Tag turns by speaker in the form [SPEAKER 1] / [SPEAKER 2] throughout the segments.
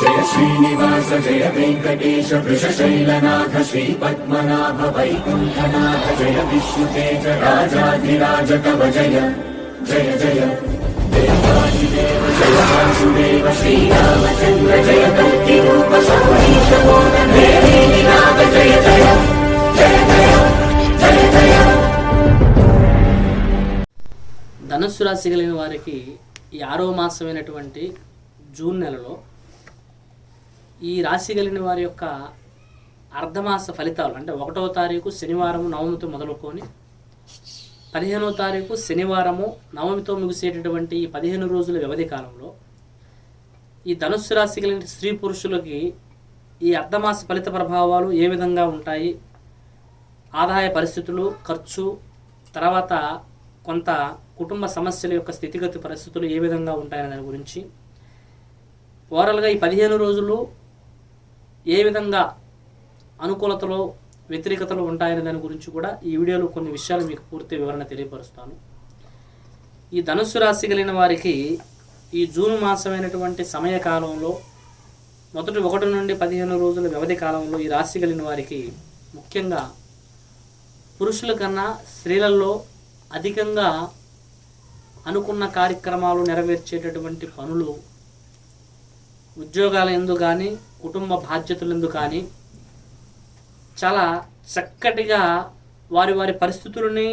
[SPEAKER 1] జయ శ్రీనివాస జయ వెంకటేశ వృషశైలనాథ శ్రీ పద్మనాభ వైకుంఠనాథ జయ విష్ణుతేజ రాజాధిరాజ కవ జయ జయ జయ. దేవాదిదేవ జయ వాసుదేవ శ్రీరామచంద్ర జయ కల్కి రూప సౌరీశ నాథ జయ జయ జయ జయ జయ జయ.
[SPEAKER 2] ధనుస్సు రాశి కలిగిన వారికి ఈ ఆరో మాసమైనటువంటి జూన్ నెలలో ఈ రాశి కలిగిన వారి యొక్క అర్ధమాస ఫలితాలు అంటే ఒకటవ తారీఖు శనివారము నవమితో మొదలుకొని పదిహేనవ తారీఖు శనివారము నవమితో ముగిసేటటువంటి ఈ పదిహేను రోజుల వ్యవధి కాలంలో ఈ ధనుస్సు రాశి కలిగిన స్త్రీ పురుషులకి ఈ అర్ధమాస ఫలిత ప్రభావాలు ఏ విధంగా ఉంటాయి ఆదాయ పరిస్థితులు ఖర్చు తర్వాత కొంత కుటుంబ సమస్యల యొక్క స్థితిగతి పరిస్థితులు ఏ విధంగా ఉంటాయనే దాని గురించి. ఓవరాల్గా ఈ పదిహేను రోజులు ఏ విధంగా అనుకూలతలు వ్యతిరేకతలు ఉంటాయనే దాని గురించి కూడా ఈ వీడియోలో కొన్ని విషయాలు మీకు పూర్తి వివరణ తెలియపరుస్తాను. ఈ ధనుస్సు రాశి కలిగిన వారికి ఈ జూన్ మాసమైనటువంటి సమయకాలంలో మొదటి ఒకటి నుండి పదిహేను రోజుల వ్యవధి కాలంలో ఈ రాశి కలిగిన వారికి ముఖ్యంగా పురుషుల కన్నా స్త్రీలలో అధికంగా అనుకున్న కార్యక్రమాలు నెరవేర్చేటటువంటి పనులు ఉద్యోగాల ఎందు కానీ కుటుంబ బాధ్యతలందు కానీ చాలా చక్కటిగా వారి వారి పరిస్థితులని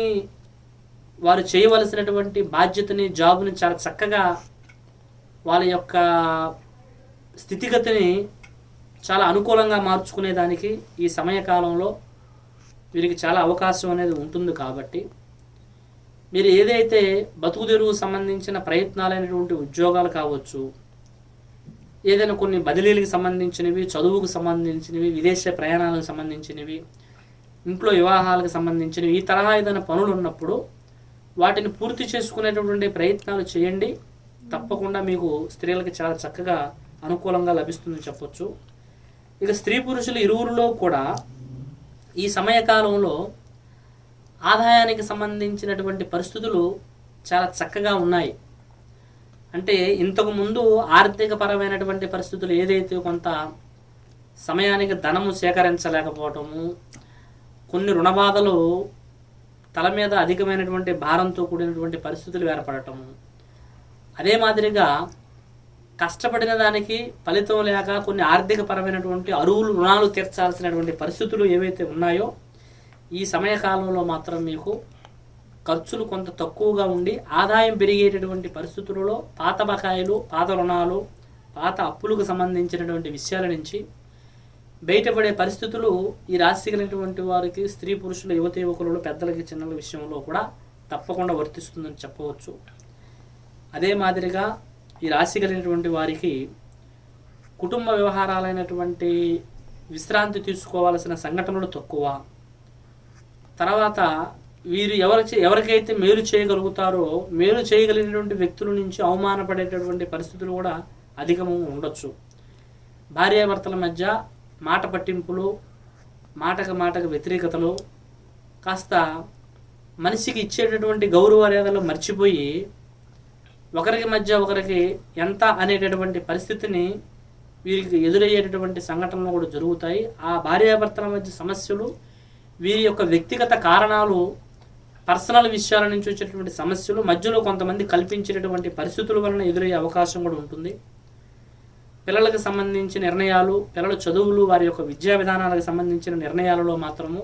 [SPEAKER 2] వారు చేయవలసినటువంటి బాధ్యతని జాబుని చాలా చక్కగా వాళ్ళ యొక్క స్థితిగతిని చాలా అనుకూలంగా మార్చుకునేదానికి ఈ సమయకాలంలో వీరికి చాలా అవకాశం అనేది ఉంటుంది కాబట్టి మీరు ఏదైతే బతుకు తెరువు సంబంధించిన ప్రయత్నాలైనటువంటి ఉద్యోగాలు కావచ్చు ఏదైనా కొన్ని బదిలీలకు సంబంధించినవి చదువుకు సంబంధించినవి విదేశ ప్రయాణాలకు సంబంధించినవి ఇంట్లో వివాహాలకు సంబంధించినవి ఈ తరహా ఏదైనా పనులు ఉన్నప్పుడు వాటిని పూర్తి చేసుకునేటటువంటి ప్రయత్నాలు చేయండి. తప్పకుండా మీకు స్త్రీలకు చాలా చక్కగా అనుకూలంగా లభిస్తుందని చెప్పొచ్చు. ఇక స్త్రీ పురుషులు ఇరువురిలో కూడా ఈ సమయకాలంలో ఆదాయానికి సంబంధించినటువంటి పరిస్థితులు చాలా చక్కగా ఉన్నాయి. అంటే ఇంతకు ముందు ఆర్థిక పరమైనటువంటి పరిస్థితులు ఏదైతే కొంత సమయానికి ధనము సేకరించలేకపోవటము కొన్ని రుణబాధలు తల మీద అధికమైనటువంటి భారంతో కూడినటువంటి పరిస్థితులు ఏర్పడటము అదే మాదిరిగా కష్టపడిన దానికి ఫలితం లేక కొన్ని ఆర్థిక పరమైనటువంటి అరువులు రుణాలు తీర్చాల్సినటువంటి పరిస్థితులు ఏవైతే ఉన్నాయో ఈ సమయకాలంలో మాత్రం మీకు ఖర్చులు కొంత తక్కువగా ఉండి ఆదాయం పెరిగేటటువంటి పరిస్థితులలో పాత బకాయిలు పాత రుణాలు పాత అప్పులకు సంబంధించినటువంటి విషయాల నుంచి బయటపడే పరిస్థితులు ఈ రాశి కలిగినటువంటి వారికి స్త్రీ పురుషులు యువత యువకులలో పెద్దలకి చిన్నల విషయంలో కూడా తప్పకుండా వర్తిస్తుందని చెప్పవచ్చు. అదే మాదిరిగా ఈ రాశి కలిగినటువంటి వారికి కుటుంబ వ్యవహారాలైనటువంటి విశ్రాంతి తీసుకోవాల్సిన సంఘటనలు తక్కువ. తర్వాత వీరు ఎవరికి ఎవరికైతే మేలు చేయగలుగుతారో మేలు చేయగలిగినటువంటి వ్యక్తుల నుంచి అవమానపడేటటువంటి పరిస్థితులు కూడా అధికము ఉండొచ్చు. భార్యాభర్తల మధ్య మాట పట్టింపులు మాటకు మాటకు వ్యతిరేకతలు కాస్త మనిషికి ఇచ్చేటటువంటి గౌరవ మర్చిపోయి ఒకరికి మధ్య ఒకరికి ఎంత అనేటటువంటి పరిస్థితిని వీరికి ఎదురయ్యేటటువంటి సంఘటనలు కూడా జరుగుతాయి. ఆ భార్యాభర్తల మధ్య సమస్యలు వీరి యొక్క వ్యక్తిగత కారణాలు పర్సనల్ విషయాల నుంచి వచ్చేటటువంటి సమస్యలు మధ్యలో కొంతమంది కల్పించేటటువంటి పరిస్థితుల వలన ఎదురయ్యే అవకాశం కూడా ఉంటుంది. పిల్లలకు సంబంధించిన నిర్ణయాలు పిల్లల చదువులు వారి యొక్క విద్యా విధానాలకు సంబంధించిన నిర్ణయాలలో మాత్రము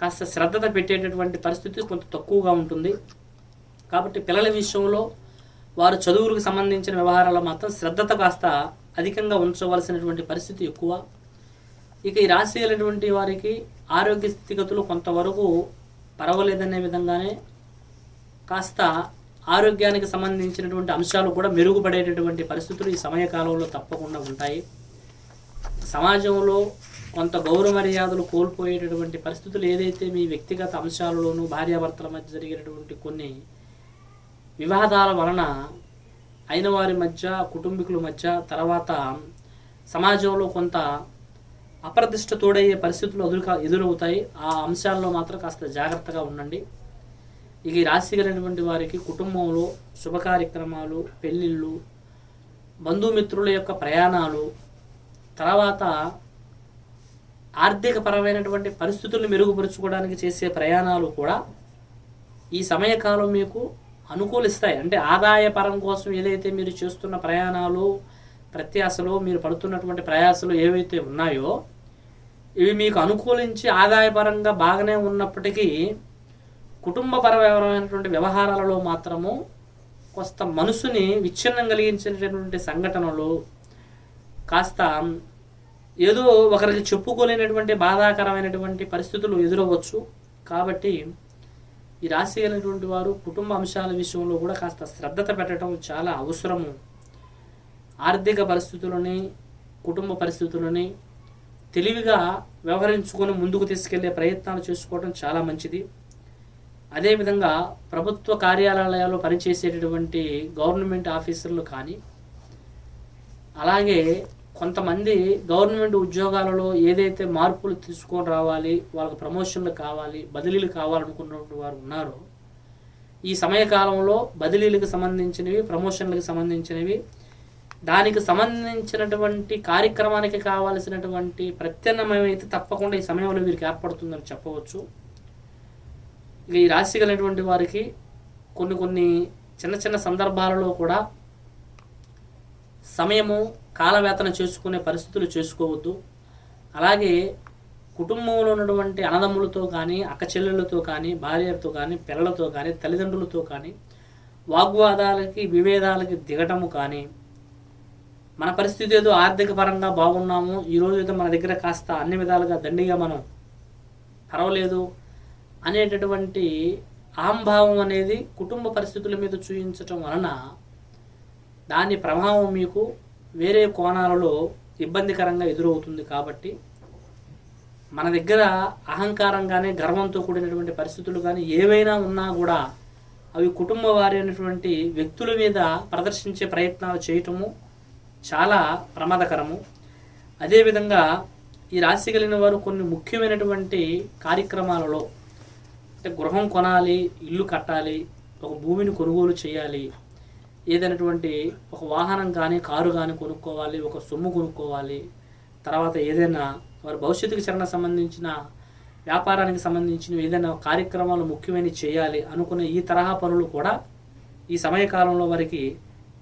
[SPEAKER 2] కాస్త శ్రద్ధత పెట్టేటటువంటి పరిస్థితి కొంత తక్కువగా ఉంటుంది. కాబట్టి పిల్లల విషయంలో వారు చదువులకు సంబంధించిన వ్యవహారాలు మాత్రం శ్రద్ధత కాస్త అధికంగా ఉంచవలసినటువంటి పరిస్థితి ఎక్కువ. ఇక ఈ రాశి వారికి ఆరోగ్య స్థితిగతులు కొంతవరకు పర్వాలేదనే విధంగానే కాస్త ఆరోగ్యానికి సంబంధించినటువంటి అంశాలు కూడా మెరుగుపడేటటువంటి పరిస్థితులు ఈ సమయకాలంలో తప్పకుండా ఉంటాయి. సమాజంలో కొంత గౌరవ మర్యాదలు కోల్పోయేటటువంటి పరిస్థితులు ఏదైతే మీ వ్యక్తిగత అంశాలలోనూ భార్యాభర్తల మధ్య జరిగేటటువంటి కొన్ని వివాదాల వలన అయిన వారి మధ్య కుటుంబీకుల మధ్య తర్వాత సమాజంలో కొంత అప్రతిష్ట తోడయ్యే పరిస్థితులు ఎదురు ఎదురవుతాయి. ఆ అంశాల్లో మాత్రం కాస్త జాగ్రత్తగా ఉండండి. ఇక ఈ రాశి కలిగినటువంటి వారికి కుటుంబంలో శుభ కార్యక్రమాలు పెళ్ళిళ్ళు బంధుమిత్రుల యొక్క ప్రయాణాలు తర్వాత ఆర్థికపరమైనటువంటి పరిస్థితులను మెరుగుపరుచుకోవడానికి చేసే ప్రయాణాలు కూడా ఈ సమయకాలం మీకు అనుకూలిస్తాయి. అంటే ఆదాయ పరం కోసం ఏదైతే మీరు చేస్తున్న ప్రయాణాలు ప్రత్యాశలు మీరు పడుతున్నటువంటి ప్రయాసలు ఏవైతే ఉన్నాయో ఇవి మీకు అనుకూలించి ఆదాయపరంగా బాగానే ఉన్నప్పటికీ కుటుంబపరమైనటువంటి వ్యవహారాలలో మాత్రము కొంత మనసుని విచ్ఛిన్నం కలిగించినటువంటి సంఘటనలు కాస్త ఏదో ఒకరికి చెప్పుకోలేనటువంటి బాధాకరమైనటువంటి పరిస్థితులు ఎదురవ్వచ్చు. కాబట్టి ఈ రాశి అయినటువంటి వారు కుటుంబ అంశాల విషయంలో కూడా కాస్త శ్రద్ధత పెట్టడం చాలా అవసరము. ఆర్థిక పరిస్థితులని కుటుంబ పరిస్థితులని తెలివిగా వ్యవహరించుకొని ముందుకు తీసుకెళ్ళే ప్రయత్నాలు చేసుకోవడం చాలా మంచిది. అదేవిధంగా ప్రభుత్వ కార్యాలయాల్లో పనిచేసేటటువంటి గవర్నమెంట్ ఆఫీసర్లు కానీ అలాగే కొంతమంది గవర్నమెంట్ ఉద్యోగాలలో ఏదైతే మార్పులు తీసుకొని రావాలి వాళ్ళకి ప్రమోషన్లు కావాలి బదిలీలు కావాలనుకున్నటువంటి వారు ఉన్నారో ఈ సమయకాలంలో బదిలీలకు సంబంధించినవి ప్రమోషన్లకు సంబంధించినవి దానికి సంబంధించినటువంటి కార్యక్రమానికి కావాల్సినటువంటి ప్రత్యామ్నాయమైతే అయితే తప్పకుండా ఈ సమయంలో వీరికి ఏర్పడుతుందని చెప్పవచ్చు. ఇక ఈ రాశి కలిగినటువంటి వారికి కొన్ని కొన్ని చిన్న చిన్న సందర్భాలలో కూడా సమయము కాలవేతన చేసుకునే పరిస్థితులు చేసుకోవద్దు. అలాగే కుటుంబంలో ఉన్నటువంటి అన్నదమ్ములతో కానీ అక్క చెల్లెళ్ళతో కానీ భార్యతో కానీ పిల్లలతో కానీ తల్లిదండ్రులతో కానీ వాగ్వాదాలకి విభేదాలకి దిగటము కానీ మన పరిస్థితి ఏదో ఆర్థిక పరంగా బాగున్నాము ఈరోజు ఏదో మన దగ్గర కాస్త అన్ని విధాలుగా దండిగా మనం పర్వాలేదు అనేటటువంటి అహంభావం అనేది కుటుంబ పరిస్థితుల మీద చూపించటం వలన దాని ప్రభావం మీకు వేరే కోణాలలో ఇబ్బందికరంగా ఎదురవుతుంది కాబట్టి మన దగ్గర అహంకారంగానే గర్వంతో కూడినటువంటి పరిస్థితులు కానీ ఏవైనా ఉన్నా కూడా అవి కుటుంబ వారి అయినటువంటి వ్యక్తుల మీద ప్రదర్శించే ప్రయత్నాలు చేయటము చాలా ప్రమాదకరము. అదేవిధంగా ఈ రాశి కలిగిన వారు కొన్ని ముఖ్యమైనటువంటి కార్యక్రమాలలో అంటే గృహం కొనాలి ఇల్లు కట్టాలి ఒక భూమిని కొనుగోలు చేయాలి ఏదైనటువంటి ఒక వాహనం కానీ కారు కానీ కొనుక్కోవాలి ఒక సొమ్ము కొనుక్కోవాలి తర్వాత ఏదైనా వారి భవిష్యత్తుకు చరణ సంబంధించిన వ్యాపారానికి సంబంధించిన ఏదైనా కార్యక్రమాలు ముఖ్యమైనవి చేయాలి అనుకునే ఈ తరహా పనులు కూడా ఈ సమయకాలంలో వారికి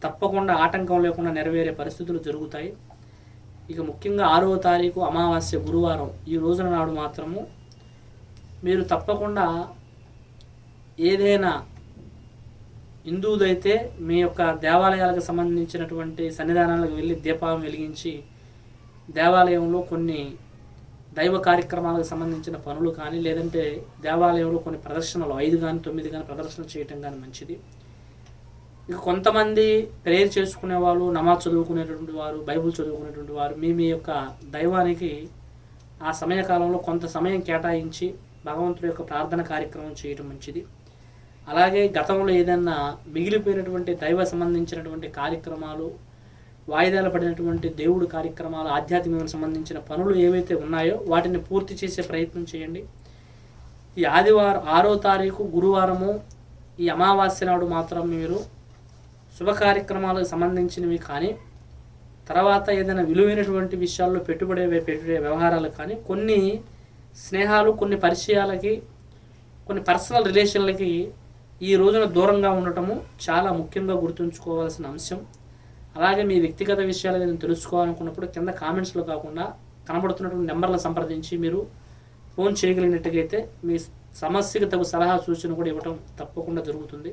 [SPEAKER 2] తప్పకుండా ఆటంకం లేకుండా నెరవేరే పరిస్థితులు జరుగుతాయి. ఇక ముఖ్యంగా ఆరవ తారీఖు అమావాస్య గురువారం ఈ రోజున నాడు మాత్రము మీరు తప్పకుండా ఏదైనా హిందువుదైతే మీ యొక్క దేవాలయాలకు సంబంధించినటువంటి సన్నిధానాలకు వెళ్ళి దీపాలను వెలిగించి దేవాలయంలో కొన్ని దైవ కార్యక్రమాలకు సంబంధించిన పనులు కానీ లేదంటే దేవాలయంలో కొన్ని ప్రదర్శనలు ఐదు కానీ తొమ్మిది కానీ ప్రదర్శనలు చేయటం కానీ మంచిది. ఇక కొంతమంది ప్రేయర్ చేసుకునే వాళ్ళు నమాజ్ చదువుకునేటువంటి వారు బైబుల్ చదువుకునేటువంటి వారు మీ మీ యొక్క దైవానికి ఆ సమయకాలంలో కొంత సమయం కేటాయించి భగవంతుడి యొక్క ప్రార్థన కార్యక్రమం చేయటం మంచిది. అలాగే గతంలో ఏదైనా మిగిలిపోయినటువంటి దైవ సంబంధించినటువంటి కార్యక్రమాలు వాయిదాలు పడినటువంటి దేవుడు కార్యక్రమాలు ఆధ్యాత్మికకు సంబంధించిన పనులు ఏవైతే ఉన్నాయో వాటిని పూర్తి చేసే ప్రయత్నం చేయండి. ఈ ఆదివారం ఆరో తారీఖు గురువారము ఈ అమావాస్య నాడు మాత్రం మీరు శుభ కార్యక్రమాలకు సంబంధించినవి కానీ తర్వాత ఏదైనా విలువైనటువంటి విషయాల్లో పెట్టుబడి పెట్టే వ్యవహారాలు కానీ కొన్ని స్నేహాలు కొన్ని పరిచయాలకి కొన్ని పర్సనల్ రిలేషన్లకి ఈ రోజున దూరంగా ఉండటము చాలా ముఖ్యంగా గుర్తుంచుకోవాల్సిన అంశం. అలాగే మీ వ్యక్తిగత విషయాలు ఏదైనా తెలుసుకోవాలనుకున్నప్పుడు కింద కామెంట్స్లో కాకుండా కనబడుతున్నటువంటి నెంబర్లను సంప్రదించి మీరు ఫోన్ చేయగలిగినట్టుగైతే మీ సమస్యకు తగు సలహా సూచన కూడా ఇవ్వటం తప్పకుండా జరుగుతుంది.